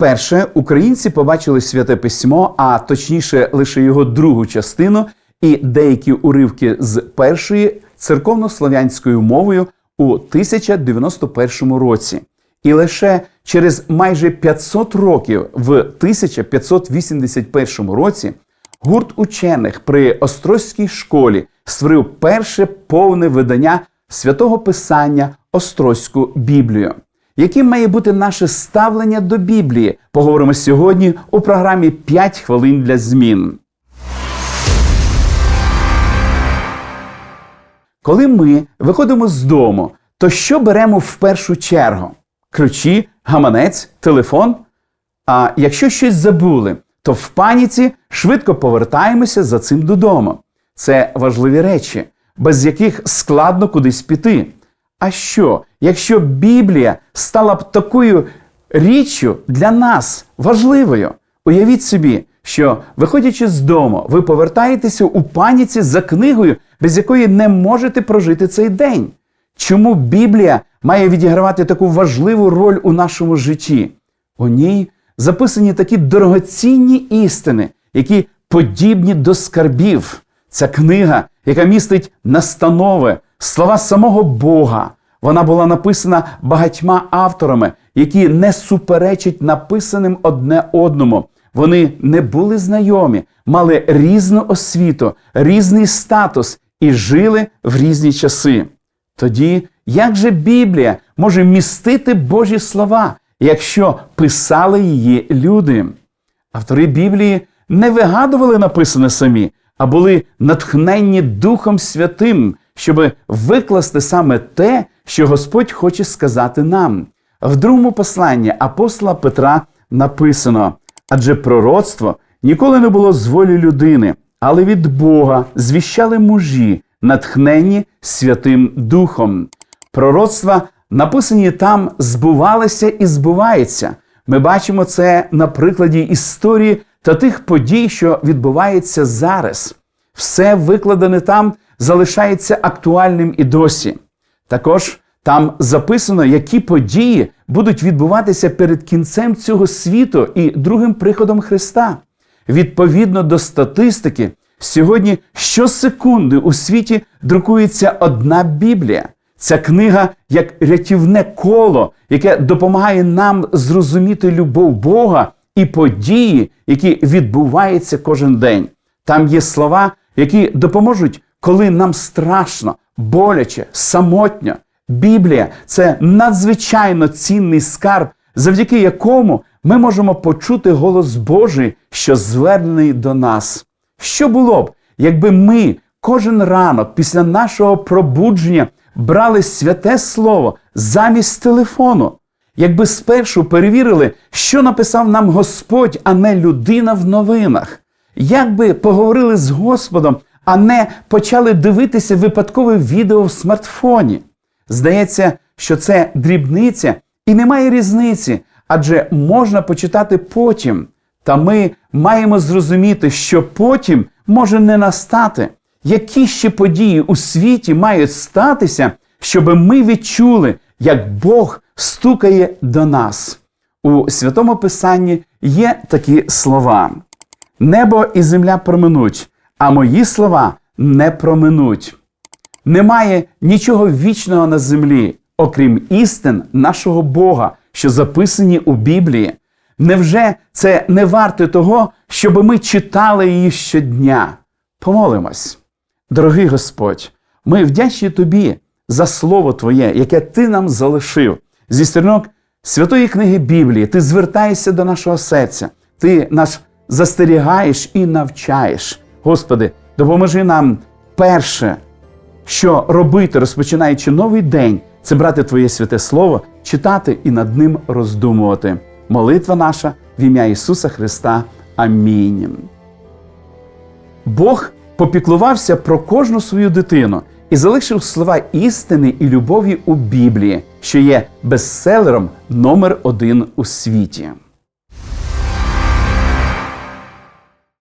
Вперше українці побачили святе письмо, а точніше лише його другу частину і деякі уривки з першої церковнослов'янською мовою у 1091 році. І лише через майже 500 років, в 1581 році, гурт учених при Острозькій школі створив перше повне видання святого Писання Острозьку Біблію. Яким має бути наше ставлення до Біблії? Поговоримо сьогодні у програмі «5 хвилин для змін. Коли ми виходимо з дому, то що беремо в першу чергу? Ключі, гаманець, телефон? А якщо щось забули, то в паніці швидко повертаємося за цим додому. Це важливі речі, без яких складно кудись піти. А що, якщо Біблія стала б такою річчю для нас важливою? Уявіть собі, що, виходячи з дому, ви повертаєтеся у паніці за книгою, без якої не можете прожити цей день. Чому Біблія має відігравати таку важливу роль у нашому житті? У ній записані такі дорогоцінні істини, які подібні до скарбів. Ця книга, яка містить настанови, слова самого Бога. Вона була написана багатьма авторами, які не суперечать написаним одне одному. Вони не були знайомі, мали різну освіту, різний статус і жили в різні часи. Тоді як же Біблія може містити Божі слова, якщо писали її люди? Автори Біблії не вигадували написане самі, а були натхненні Духом Святим, щоб викласти саме те, що Господь хоче сказати нам. В другому посланні апостола Петра написано: адже пророцтво ніколи не було з волі людини, але від Бога звіщали мужі, натхненні Святим Духом. Пророцтва, написані там, збувалися і збуваються. Ми бачимо це на прикладі історії та тих подій, що відбуваються зараз. Все викладене там залишається актуальним і досі. Також там записано, які події будуть відбуватися перед кінцем цього світу і другим приходом Христа. Відповідно до статистики, сьогодні щосекунди у світі друкується одна Біблія. Ця книга як рятівне коло, яке допомагає нам зрозуміти любов Бога і події, які відбуваються кожен день. Там є слова, які допоможуть, коли нам страшно, боляче, самотньо. Біблія це надзвичайно цінний скарб, завдяки якому ми можемо почути голос Божий, що звернений до нас. Що було б, якби ми кожен ранок після нашого пробудження брали святе слово замість телефону, якби спершу перевірили, що написав нам Господь, а не людина в новинах, як би поговорили з Господом, а не почали дивитися випадкове відео в смартфоні. Здається, що це дрібниця і немає різниці, адже можна почитати потім. Та ми маємо зрозуміти, що потім може не настати. Які ще події у світі мають статися, щоб ми відчули, як Бог стукає до нас? У святому Писанні є такі слова: Небо і земля проминуть, а мої слова не проминуть. Немає нічого вічного на землі, окрім істин нашого Бога, що записані у Біблії. Невже це не варте того, щоб ми читали її щодня? Помолимось. Дорогий Господь, ми вдячні Тобі за Слово Твоє, яке Ти нам залишив. Зі сторінок Святої книги Біблії, Ти звертаєшся до нашого серця, Ти нас застерігаєш і навчаєш. Господи, допоможи нам перше, що робити, розпочинаючи новий день, це брати Твоє святе Слово, читати і над ним роздумувати. Молитва наша в ім'я Ісуса Христа. Амінь. Бог попіклувався про кожну свою дитину і залишив слова істини і любові у Біблії, що є бестселером номер один у світі.